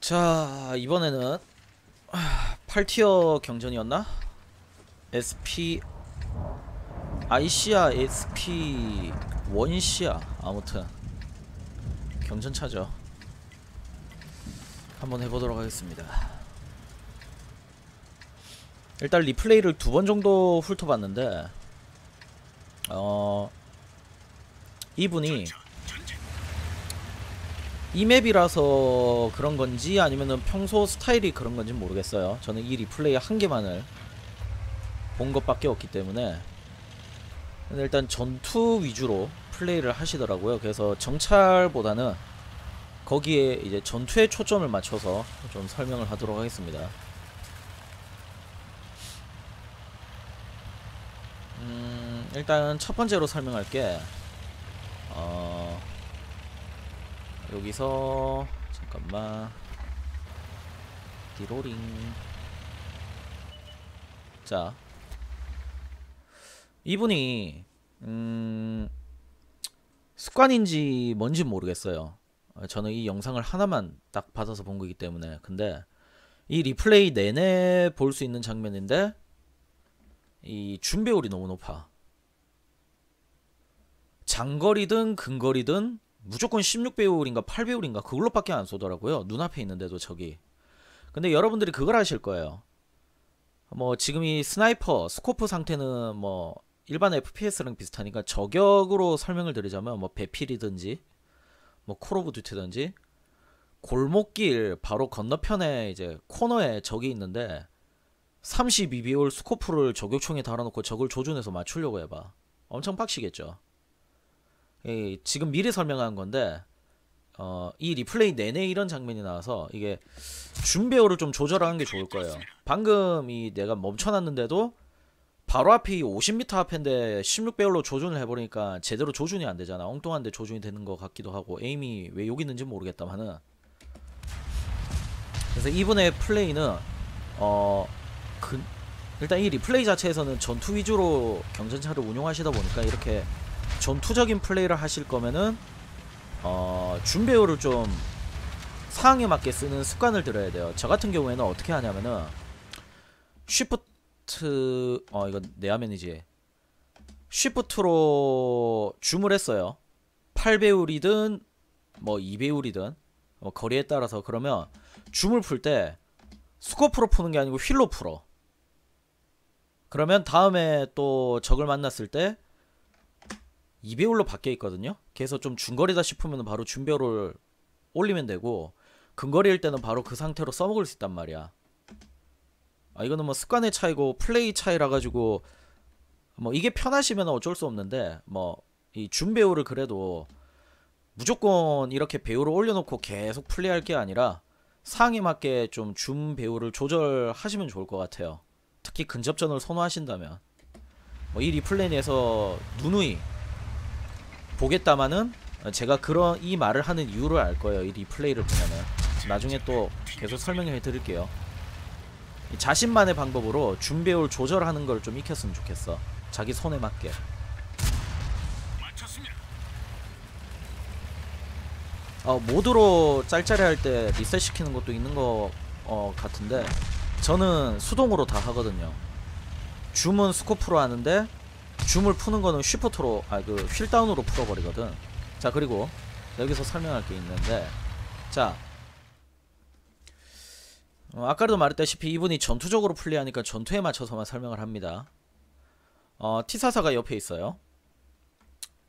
자 이번에는 8티어 경전이었나? SP IC야 SP 원시야 아무튼 경전 차죠. 한번 해보도록 하겠습니다. 일단 리플레이를 두 번 정도 훑어봤는데 어 이분이 이 맵이라서 그런 건지 아니면은 평소 스타일이 그런 건지 모르겠어요. 저는 이 리플레이 한 개만을 본 것밖에 없기 때문에 일단 전투 위주로 플레이를 하시더라고요. 그래서 정찰보다는 거기에 이제 전투에 초점을 맞춰서 좀 설명을 하도록 하겠습니다. 음, 일단 첫 번째로 설명할게 어, 여기서 잠깐만. 디로링. 자. 이분이 음 습관인지 뭔지 모르겠어요. 어, 저는 이 영상을 하나만 딱 받아서 본 거기 때문에. 근데 이 리플레이 내내 볼 수 있는 장면인데 이 준배율이 너무 높아. 장거리든 근거리든 무조건 16배율인가 8배율인가 그걸로밖에 안 쏘더라고요. 눈앞에 있는데도 저기. 근데 여러분들이 그걸 아실 거예요. 뭐 지금 이 스나이퍼 스코프 상태는 뭐 일반 FPS랑 비슷하니까 저격으로 설명을 드리자면 뭐 배필이든지 뭐 콜 오브 듀티든지 골목길 바로 건너편에 이제 코너에 적이 있는데 32비올 스코프를 저격총에 달아놓고 적을 조준해서 맞추려고 해봐. 엄청 빡시겠죠. 이 지금 미리 설명한 건데 어, 이 리플레이 내내 이런 장면이 나와서 이게 줌배우를 좀 조절하는 게 좋을 거예요. 방금 이 내가 멈춰놨는데도 바로 앞이 50m 앞인데 16배율로 조준을 해버리니까 제대로 조준이 안 되잖아. 엉뚱한데 조준이 되는 것 같기도 하고 에임이 왜 여기 있는지 모르겠다마는 그래서 이분의 플레이는 어 그, 일단 이 리플레이 자체에서는 전투 위주로 경전차를 운용하시다 보니까 이렇게 전투적인 플레이를 하실 거면은 어, 준배율을 좀 상황에 맞게 쓰는 습관을 들여야 돼요. 저 같은 경우에는 어떻게 하냐면은 쉬프트 어 이거 내 화면이지. 쉬프트로 줌을 했어요. 8배율이든 뭐 2배율이든 뭐 거리에 따라서 그러면 줌을 풀 때 스코프로 푸는 게 아니고 휠로 풀어. 그러면 다음에 또 적을 만났을 때 2배율로 바뀌어 있거든요. 그래서 좀 중거리다 싶으면 바로 준배율을 올리면 되고 근거리일 때는 바로 그 상태로 써먹을 수 있단 말이야. 아 이거는 뭐 습관의 차이고 플레이 차이라 가지고 뭐 이게 편하시면 어쩔 수 없는데 뭐 이 준배율을 그래도 무조건 이렇게 배율을 올려놓고 계속 플레이할 게 아니라 상에 맞게 좀 줌 배율을 조절하시면 좋을 것 같아요. 특히 근접전을 선호하신다면 뭐 이 리플레이에서 누누이 보겠다마는 제가 그런 이 말을 하는 이유를 알 거예요. 이 리플레이를 보면은 나중에 또 계속 설명해 드릴게요. 이 자신만의 방법으로 준배율 조절하는 걸 좀 익혔으면 좋겠어. 자기 손에 맞게. 어, 모드로 짤짤해 할때 리셋 시키는 것도 있는 거 어, 같은데 저는 수동으로 다 하거든요. 줌은 스코프로 하는데 줌을 푸는 거는 쉬프트로 아 그 휠다운으로 풀어버리거든. 자 그리고 여기서 설명할 게 있는데 자. 어, 아까도 말했다시피 이분이 전투적으로 플레이하니까 전투에 맞춰서만 설명을 합니다. 어, T44가 옆에 있어요.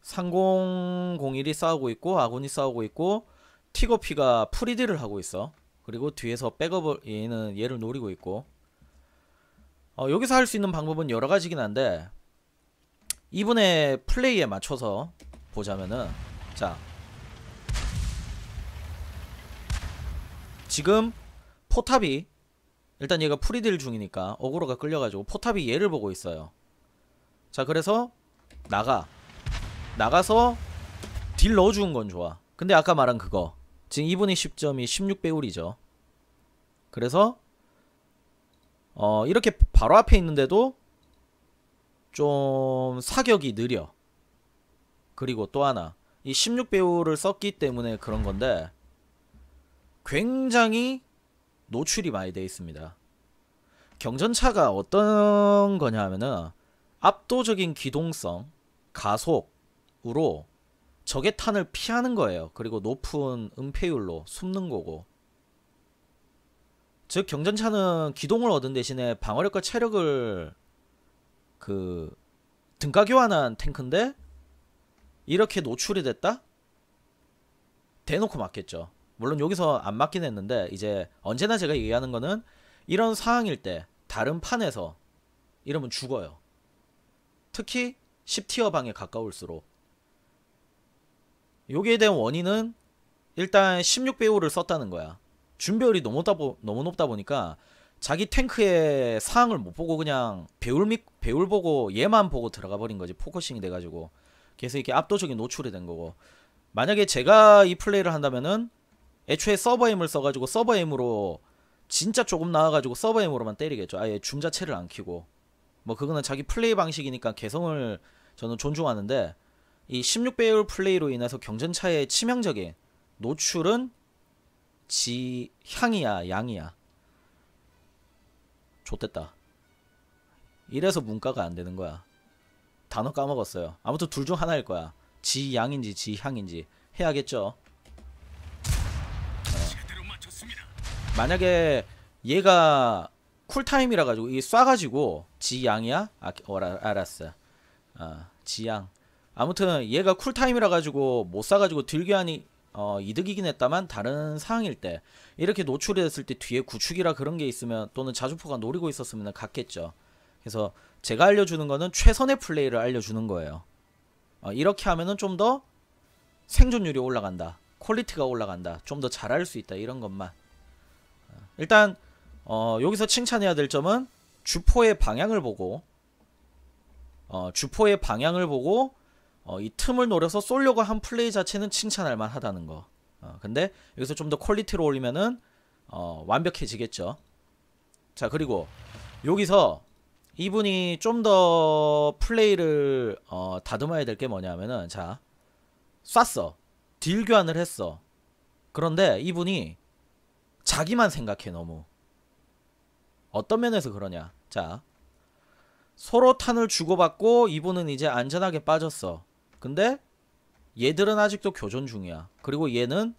3001이 싸우고 있고 아군이 싸우고 있고 티거피가 프리딜을 하고 있어. 그리고 뒤에서 백업을 얘는 얘를 노리고 있고. 어, 여기서 할 수 있는 방법은 여러 가지긴 한데 이분의 플레이에 맞춰서 보자면은 자. 지금 포탑이 일단 얘가 프리딜 중이니까 어그로가 끌려가지고 포탑이 얘를 보고 있어요. 자 그래서 나가. 나가서 딜 넣어주는 건 좋아. 근데 아까 말한 그거. 지금 이분의 10점이 16배율이죠. 그래서 어 이렇게 바로 앞에 있는데도 좀 사격이 느려. 그리고 또 하나 이 16배율을 썼기 때문에 그런 건데 굉장히 노출이 많이 되어 있습니다. 경전차가 어떤 거냐 하면은 압도적인 기동성, 가속으로 적의 탄을 피하는 거예요. 그리고 높은 은폐율로 숨는 거고. 즉 경전차는 기동을 얻은 대신에 방어력과 체력을 그 등가 교환한 탱크인데 이렇게 노출이 됐다? 대놓고 맞겠죠. 물론 여기서 안 맞긴 했는데 이제 언제나 제가 얘기하는 거는 이런 상황일 때 다른 판에서 이러면 죽어요. 특히 10티어 방에 가까울수록 여기에 대한 원인은 일단 16배우를 썼다는 거야. 준배율이 너무 높다, 보, 너무 높다 보니까 자기 탱크의 상황을 못 보고 그냥 배울 미, 배울 보고 얘만 보고 들어가 버린 거지 포커싱이 돼가지고. 그래서 이렇게 압도적인 노출이 된 거고. 만약에 제가 이 플레이를 한다면은 애초에 서버임을 써가지고 서버임으로 진짜 조금 나와가지고 서버임으로만 때리겠죠. 아예 줌 자체를 안 키고. 뭐 그거는 자기 플레이 방식이니까 개성을 저는 존중하는데 이 16배율 플레이로 인해서 경전 차의 치명적인 노출은 지 향이야 양이야 좋됐다 이래서 문과가 안 되는 거야 단어 까먹었어요 아무튼 둘 중 하나일 거야 지 양인지 지 향인지 해야겠죠 맞췄습니다. 만약에 얘가 쿨타임이라 가지고 이 쏴가지고 지 양이야? 아, 어, 알- 알았어. 아, 지양. 아무튼 얘가 쿨타임이라 가지고 못 쏴가지고 딜교환이 어, 이득이긴 했다만 다른 상황일 때 이렇게 노출이 됐을 때 뒤에 구축이라 그런 게 있으면 또는 자주포가 노리고 있었으면 갔겠죠. 그래서 제가 알려주는 거는 최선의 플레이를 알려주는 거예요. 어, 이렇게 하면은 좀 더 생존율이 올라간다. 퀄리티가 올라간다. 좀 더 잘할 수 있다. 이런 것만. 일단 어, 여기서 칭찬해야 될 점은 주포의 방향을 보고 어, 주포의 방향을 보고 어, 이 틈을 노려서 쏠려고 한 플레이 자체는 칭찬할 만하다는 거. 어, 근데 여기서 좀 더 퀄리티로 올리면은 어, 완벽해지겠죠. 자 그리고 여기서 이분이 좀 더 플레이를 어, 다듬어야 될 게 뭐냐면은 자 쐈어. 딜 교환을 했어. 그런데 이분이 자기만 생각해 너무. 어떤 면에서 그러냐? 자 서로 탄을 주고받고 이분은 이제 안전하게 빠졌어 근데 얘들은 아직도 교전 중이야 그리고 얘는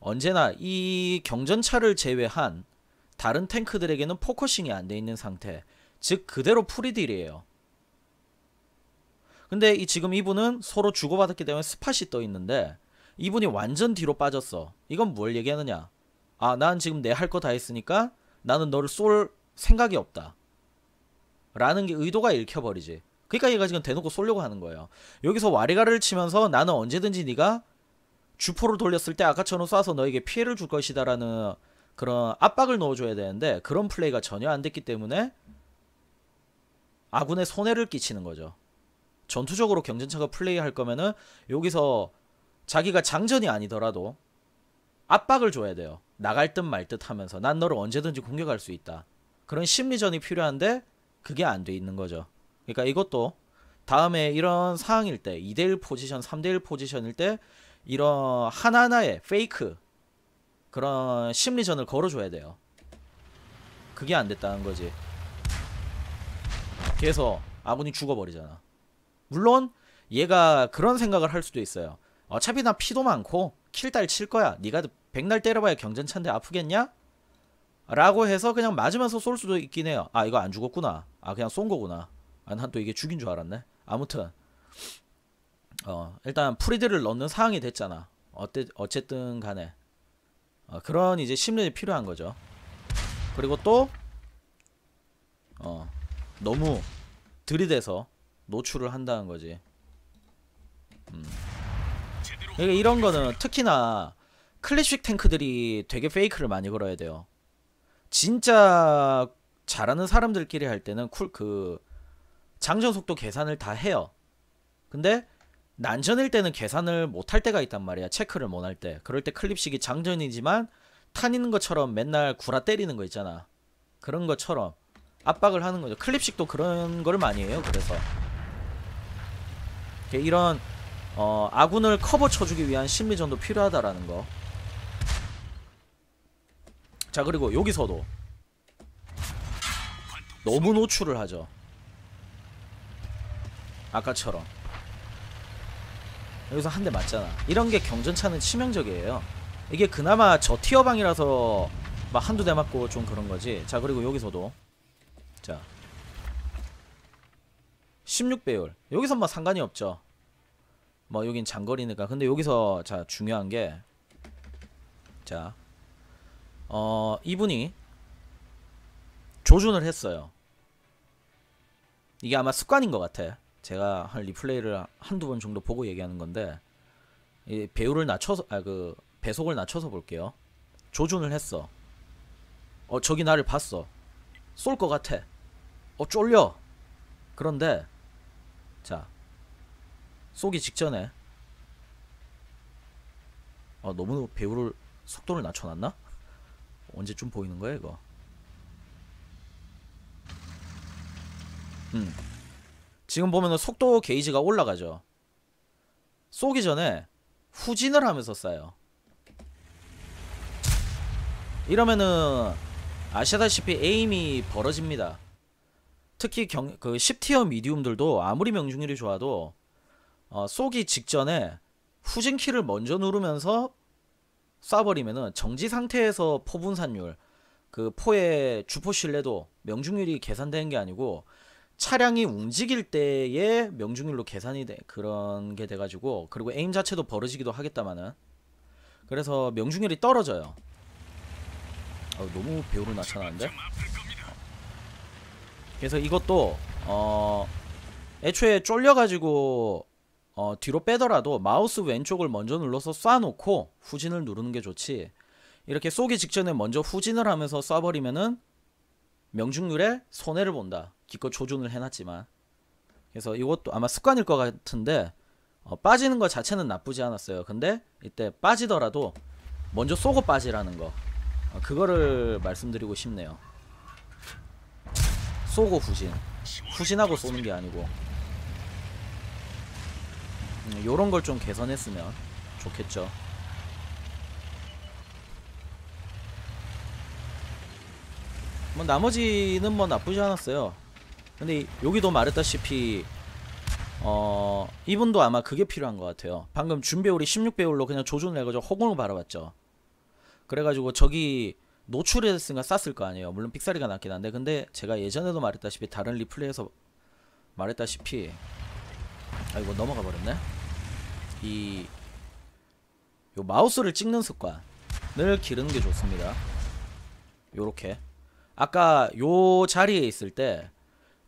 언제나 이 경전차를 제외한 다른 탱크들에게는 포커싱이 안 돼 있는 상태 즉 그대로 프리딜이에요 근데 이 지금 이분은 서로 주고받았기 때문에 스팟이 떠 있는데 이분이 완전 뒤로 빠졌어 이건 뭘 얘기하느냐 아, 난 지금 내 할 거 다 했으니까 나는 너를 쏠 생각이 없다. 라는 게 의도가 읽혀버리지. 그러니까 얘가 지금 대놓고 쏠려고 하는 거예요. 여기서 와리가를 치면서 나는 언제든지 네가 주포를 돌렸을 때 아까처럼 쏴서 너에게 피해를 줄 것이다라는 그런 압박을 넣어줘야 되는데 그런 플레이가 전혀 안 됐기 때문에 아군의 손해를 끼치는 거죠. 전투적으로 경전차가 플레이할 거면은 여기서 자기가 장전이 아니더라도 압박을 줘야 돼요. 나갈 듯 말 듯 하면서 난 너를 언제든지 공격할 수 있다. 그런 심리전이 필요한데 그게 안 돼 있는 거죠. 그러니까 이것도 다음에 이런 상황일 때 2대1 포지션, 3대1 포지션일 때 이런 하나하나의 페이크 그런 심리전을 걸어줘야 돼요. 그게 안 됐다는 거지. 그래서 아군이 죽어버리잖아. 물론 얘가 그런 생각을 할 수도 있어요. 어차피 나 피도 많고 킬달 칠 거야. 네가 백날 때려봐야 경전차인데 아프겠냐? 라고 해서 그냥 맞으면서 쏠 수도 있긴 해요. 아 이거 안 죽었구나. 아 그냥 쏜 거구나. 아 난또 이게 죽인 줄 알았네. 아무튼 어 일단 프리드를 넣는 상황이 됐잖아. 어때 어쨌든 간에 어, 그런 이제 심리이 필요한 거죠. 그리고 또 어, 너무 들이대서 노출을 한다는 거지. 제대로 그러니까 이런 거는 특히나 클래식 탱크들이 되게 페이크를 많이 걸어야 돼요. 진짜 잘하는 사람들끼리 할 때는 쿨 그 장전 속도 계산을 다 해요. 근데 난전일 때는 계산을 못 할 때가 있단 말이야. 체크를 못 할 때. 그럴 때 클립식이 장전이지만 탄 있는 것처럼 맨날 구라 때리는 거 있잖아. 그런 것처럼 압박을 하는 거죠. 클립식도 그런 걸 많이 해요. 그래서 이런 어, 아군을 커버 쳐주기 위한 심리전도 필요하다라는 거. 자 그리고 여기서도 너무 노출을 하죠. 아까처럼 여기서 한 대 맞잖아. 이런 게 경전차는 치명적이에요. 이게 그나마 저 티어방이라서 막 한두 대 맞고 좀 그런 거지. 자 그리고 여기서도 자 16배율 여기서 뭐 상관이 없죠. 뭐 여긴 장거리니까. 근데 여기서 자 중요한 게 자, 어, 이분이 조준을 했어요. 이게 아마 습관인 것 같아. 제가 한 리플레이를 한두 번 정도 보고 얘기하는 건데, 이 배율을 낮춰서, 아, 그, 배속을 낮춰서 볼게요. 조준을 했어. 어, 저기 나를 봤어. 쏠 것 같아. 어, 쫄려. 그런데, 자, 쏘기 직전에, 어, 너무 배율을 속도를 낮춰놨나? 언제쯤 보이는 거야 이거? 음. 지금 보면은 속도 게이지가 올라가죠. 쏘기 전에 후진을 하면서 쏴요. 이러면은 아시다시피 에임이 벌어집니다. 특히 경, 그 10티어 미디움들도 아무리 명중률이 좋아도 어, 쏘기 직전에 후진 키를 먼저 누르면서 쏴버리면은 정지 상태에서 포 분산율 그 포의 주포 신뢰도 명중률이 계산되는 게 아니고 차량이 움직일 때의 명중률로 계산이 돼 그런 게 돼가지고 그리고 에임 자체도 벌어지기도 하겠다마는 그래서 명중률이 떨어져요. 어, 너무 아플 겁니다. 그래서 이것도 어 애초에 쫄려가지고 어 뒤로 빼더라도 마우스 왼쪽을 먼저 눌러서 쏴놓고 후진을 누르는 게 좋지 이렇게 쏘기 직전에 먼저 후진을 하면서 쏴버리면은 명중률에 손해를 본다 기껏 조준을 해놨지만. 그래서 이것도 아마 습관일 것 같은데 어, 빠지는 것 자체는 나쁘지 않았어요. 근데 이때 빠지더라도 먼저 쏘고 빠지라는 거 어, 그거를 말씀드리고 싶네요. 쏘고 후진. 후진하고 쏘는 게 아니고. 음, 요런 걸 좀 개선했으면 좋겠죠. 뭐 나머지는 뭐 나쁘지 않았어요 근데 이- 여기도 말했다시피 어 이분도 아마 그게 필요한 것 같아요. 방금 준배율이 16배율로 그냥 조준을 해가지고 허공을 바라봤죠. 그래가지고 저기 노출이 됐으니까 쌌을 거 아니에요. 물론 픽사리가 낮긴 한데. 근데 제가 예전에도 말했다시피 다른 리플레이에서 말했다시피 아이고 넘어가 버렸네. 이 요 마우스를 찍는 습관을 기르는 게 좋습니다. 요렇게. 아까 요 자리에 있을 때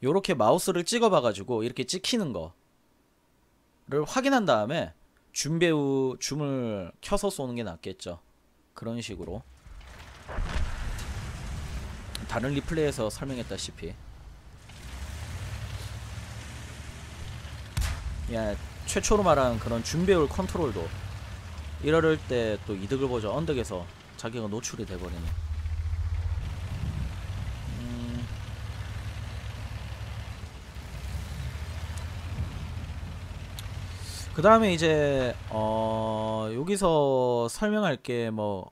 요렇게 마우스를 찍어봐 가지고 이렇게 찍히는 거를 확인한 다음에 줌 배우 줌을 켜서 쏘는 게 낫겠죠. 그런 식으로. 다른 리플레이에서 설명했다시피. 야 최초로 말한 그런 줌배율 컨트롤도 이럴 때 또 이득을 보죠. 언덕에서 자기가 노출이 돼버리네 그 다음에 이제 어 여기서 설명할 게 뭐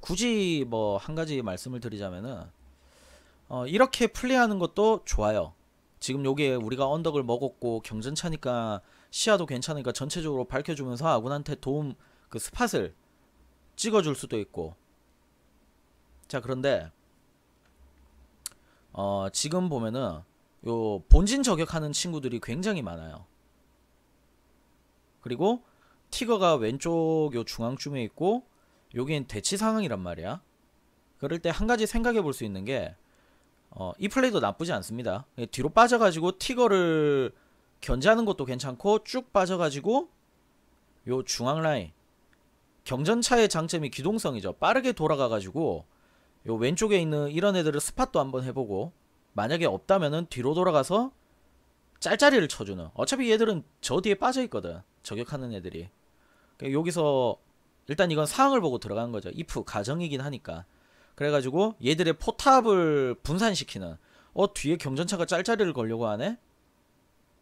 굳이 뭐 한 가지 말씀을 드리자면은 어 이렇게 플레이하는 것도 좋아요. 지금 요게 우리가 언덕을 먹었고 경전차니까 시야도 괜찮으니까 전체적으로 밝혀주면서 아군한테 도움 그 스팟을 찍어줄 수도 있고. 자 그런데 어 지금 보면은 요 본진 저격하는 친구들이 굉장히 많아요 그리고 티거가 왼쪽 요 중앙쯤에 있고 여긴 대치 상황이란 말이야 그럴 때 한 가지 생각해 볼 수 있는 게 어, 이 플레이도 나쁘지 않습니다. 예, 뒤로 빠져가지고 티거를 견제하는 것도 괜찮고 쭉 빠져가지고 요 중앙 라인 경전차의 장점이 기동성이죠. 빠르게 돌아가가지고 요 왼쪽에 있는 이런 애들을 스팟도 한번 해보고 만약에 없다면은 뒤로 돌아가서 짤짤이를 쳐주는. 어차피 얘들은 저 뒤에 빠져있거든. 저격하는 애들이. 그러니까 여기서 일단 이건 상황을 보고 들어가는 거죠. if 가정이긴 하니까. 그래가지고 얘들의 포탑을 분산시키는. 어 뒤에 경전차가 짤짤이를 걸려고 하네?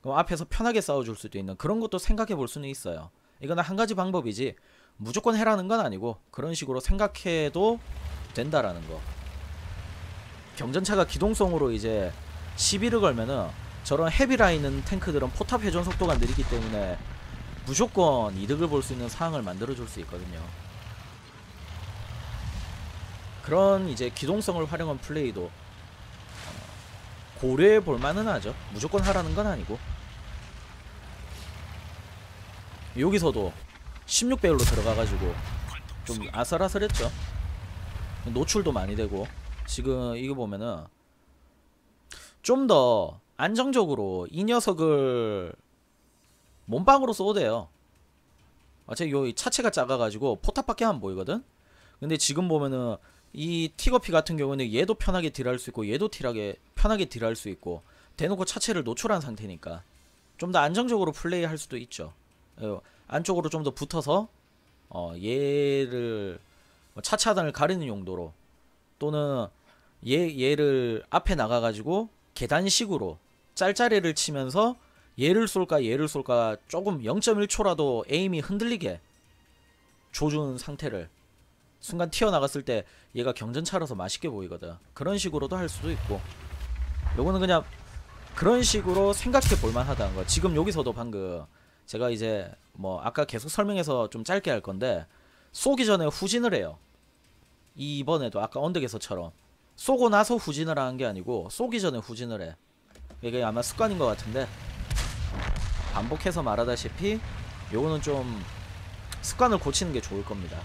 그럼 앞에서 편하게 싸워줄 수도 있는 그런 것도 생각해 볼 수는 있어요. 이거는 한 가지 방법이지. 무조건 해라는 건 아니고 그런 식으로 생각해도 된다라는 거. 경전차가 기동성으로 이제 시비를 걸면은 저런 헤비라인은 탱크들은 포탑 회전 속도가 느리기 때문에 무조건 이득을 볼 수 있는 상황을 만들어 줄 수 있거든요. 그런 이제 기동성을 활용한 플레이도 어, 고려해 볼 만은 하죠. 무조건 하라는 건 아니고. 여기서도 16배율로 들어가가지고 좀 아슬아슬했죠. 노출도 많이 되고 지금 이거 보면은 좀 더 안정적으로 이 녀석을 몸빵으로 쏘도 돼요. 어차피 요 차체가 작아가지고 포탑밖에 안 보이거든. 근데 지금 보면은 이 티거피 같은 경우는 얘도 편하게 딜할 수 있고 얘도 딜하게 편하게 딜할 수 있고 대놓고 차체를 노출한 상태니까 좀 더 안정적으로 플레이할 수도 있죠. 어, 안쪽으로 좀 더 붙어서 어, 얘를 뭐 차체 하단을 가리는 용도로 또는 얘 얘를 앞에 나가가지고 계단식으로 짤짤이를 치면서 얘를 쏠까 얘를 쏠까 조금 0.1초라도 에임이 흔들리게 조준 상태를 순간 튀어나갔을 때 얘가 경전차라서 맛있게 보이거든. 그런 식으로도 할 수도 있고. 요거는 그냥 그런 식으로 생각해 볼 만하다는 거. 지금 여기서도 방금 제가 이제 뭐 아까 계속 설명해서 좀 짧게 할 건데 쏘기 전에 후진을 해요. 이번에도 아까 언덕에서처럼. 쏘고 나서 후진을 하는 게 아니고 쏘기 전에 후진을 해 이게 아마 습관인 것 같은데 반복해서 말하다시피 요거는 좀 습관을 고치는 게 좋을 겁니다.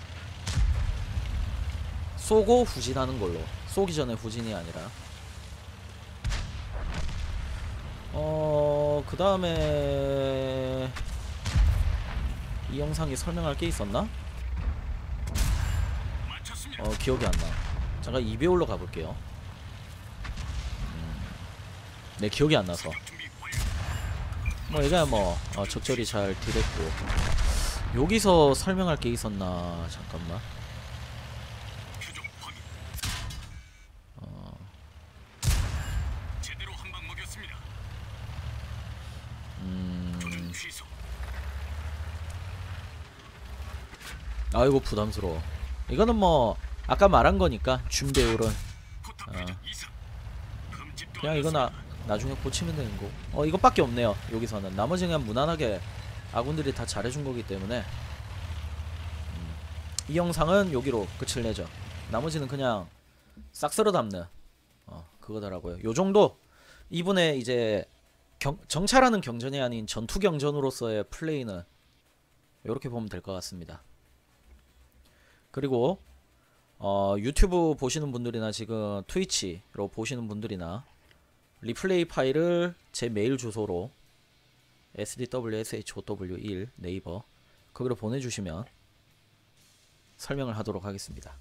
쏘고 후진하는 걸로 쏘기 전에 후진이 아니라 어... 그 다음에 이 영상에 설명할 게 있었나? 어 기억이 안 나. 잠깐 2배율로 가볼게요. 음, 네 기억이 안 나서. 뭐 얘가 뭐 어, 적절히 잘 딜했고 여기서 설명할 게 있었나 잠깐만. 어. 음. 아이고 부담스러워 이거는 뭐 아까 말한 거니까 준배율은 포탑 어. 그냥 안 이거 나 났습니다. 나중에 고치면 되는 거 어 이것밖에 없네요. 여기서는. 나머지는 그냥 무난하게 아군들이 다 잘해준 거기 때문에. 음, 이 영상은 여기로 끝을 내죠. 나머지는 그냥 싹 쓸어 담는 어 그거더라고요. 요 정도. 이분의 이제 경, 정찰하는 경전이 아닌 전투 경전으로서의 플레이는 이렇게 보면 될 것 같습니다. 그리고 어, 유튜브 보시는 분들이나 지금 트위치로 보시는 분들이나 리플레이 파일을 제 메일 주소로 sdwshow1 네이버 거기로 보내주시면 설명을 하도록 하겠습니다.